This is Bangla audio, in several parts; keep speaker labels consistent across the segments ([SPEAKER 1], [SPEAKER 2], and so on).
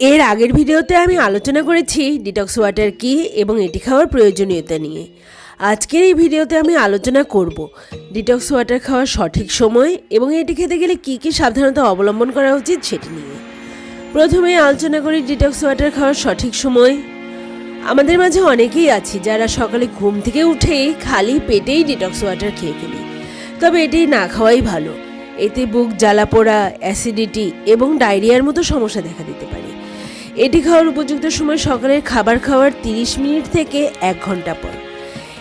[SPEAKER 1] এর আগের ভিডিওতে আমি আলোচনা করেছি ডিটক্স ওয়াটার কী এবং এটি খাওয়ার প্রয়োজনীয়তা নিয়ে। আজকের এই ভিডিওতে আমি আলোচনা করব ডিটক্স ওয়াটার খাওয়ার সঠিক সময় এবং এটি খেতে গেলে কী কী সাবধানতা অবলম্বন করা উচিত সেটি নিয়ে। প্রথমে আলোচনা করি ডিটক্স ওয়াটার খাওয়ার সঠিক সময়। আমাদের মাঝে অনেকেই আছি যারা সকালে ঘুম থেকে উঠেই খালি পেটেই ডিটক্স ওয়াটার খেয়ে ফেলি। তবে এটি না খাওয়াই ভালো। এতে বুক জ্বালা পোড়া অ্যাসিডিটি এবং ডায়রিয়ার মতো সমস্যা দেখা দিতে পারে। এটি খাওয়ার উপযুক্ত সময় সকালের খাবার খাওয়ার তিরিশ মিনিট থেকে এক ঘণ্টা পর।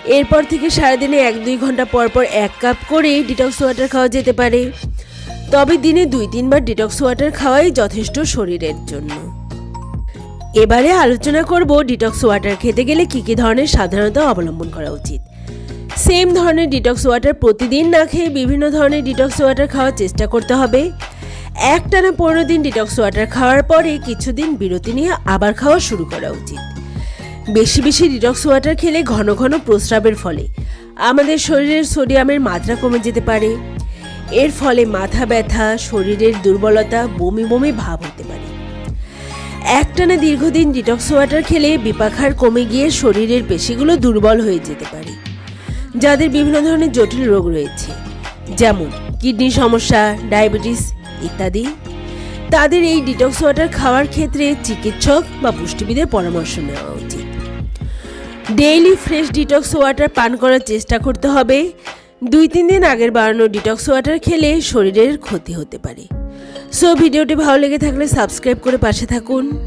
[SPEAKER 1] এরপর থেকে সারাদিনে এক দুই ঘণ্টা পর পর এক কাপ করে ডিটক্স ওয়াটার খাওয়া যেতে পারে। তবে দিনে দুই তিনবার ডিটক্স ওয়াটার খাওয়াই যথেষ্ট শরীরের জন্য। এবারে আলোচনা করব ডিটক্স ওয়াটার খেতে গেলে কী কী ধরনের সাধারণত অবলম্বন করা উচিত। সেম ধরনের ডিটক্স ওয়াটার প্রতিদিন না খেয়ে বিভিন্ন ধরনের ডিটক্স ওয়াটার খাওয়ার চেষ্টা করতে হবে। একটানা পনেরো দিন ডিটক্স ওয়াটার খাওয়ার পরে কিছুদিন বিরতি নিয়ে আবার খাওয়া শুরু করা উচিত। বেশি বেশি ডিটক্স ওয়াটার খেলে ঘন ঘন প্রস্রাবের ফলে আমাদের শরীরের সোডিয়ামের মাত্রা কমে যেতে পারে। এর ফলে মাথা ব্যথা, শরীরের দুর্বলতা, বমি বমি ভাব হতে পারে। একটানা দীর্ঘদিন ডিটক্স ওয়াটার খেলে বিপাখার কমে গিয়ে শরীরের পেশিগুলো দুর্বল হয়ে যেতে পারে। যাদের বিভিন্ন ধরনের জটিল রোগ রয়েছে, যেমন কিডনি সমস্যা, ডায়াবেটিস ইত্যাদি। তাদের এই ডিটক্স ওয়াটার খাওয়ার ক্ষেত্রে চিকিৎসক বা পুষ্টিবিদের পরামর্শ নেওয়া উচিত। ডেইলি ফ্রেশ ডিটক্স ওয়াটার পান করার চেষ্টা করতে হবে। দুই তিন দিন আগের বাড়ানো ডিটক্স ওয়াটার খেলে শরীরের ক্ষতি হতে পারে। সো, ভিডিওটি ভালো লেগে থাকলে সাবস্ক্রাইব করে পাশে থাকুন।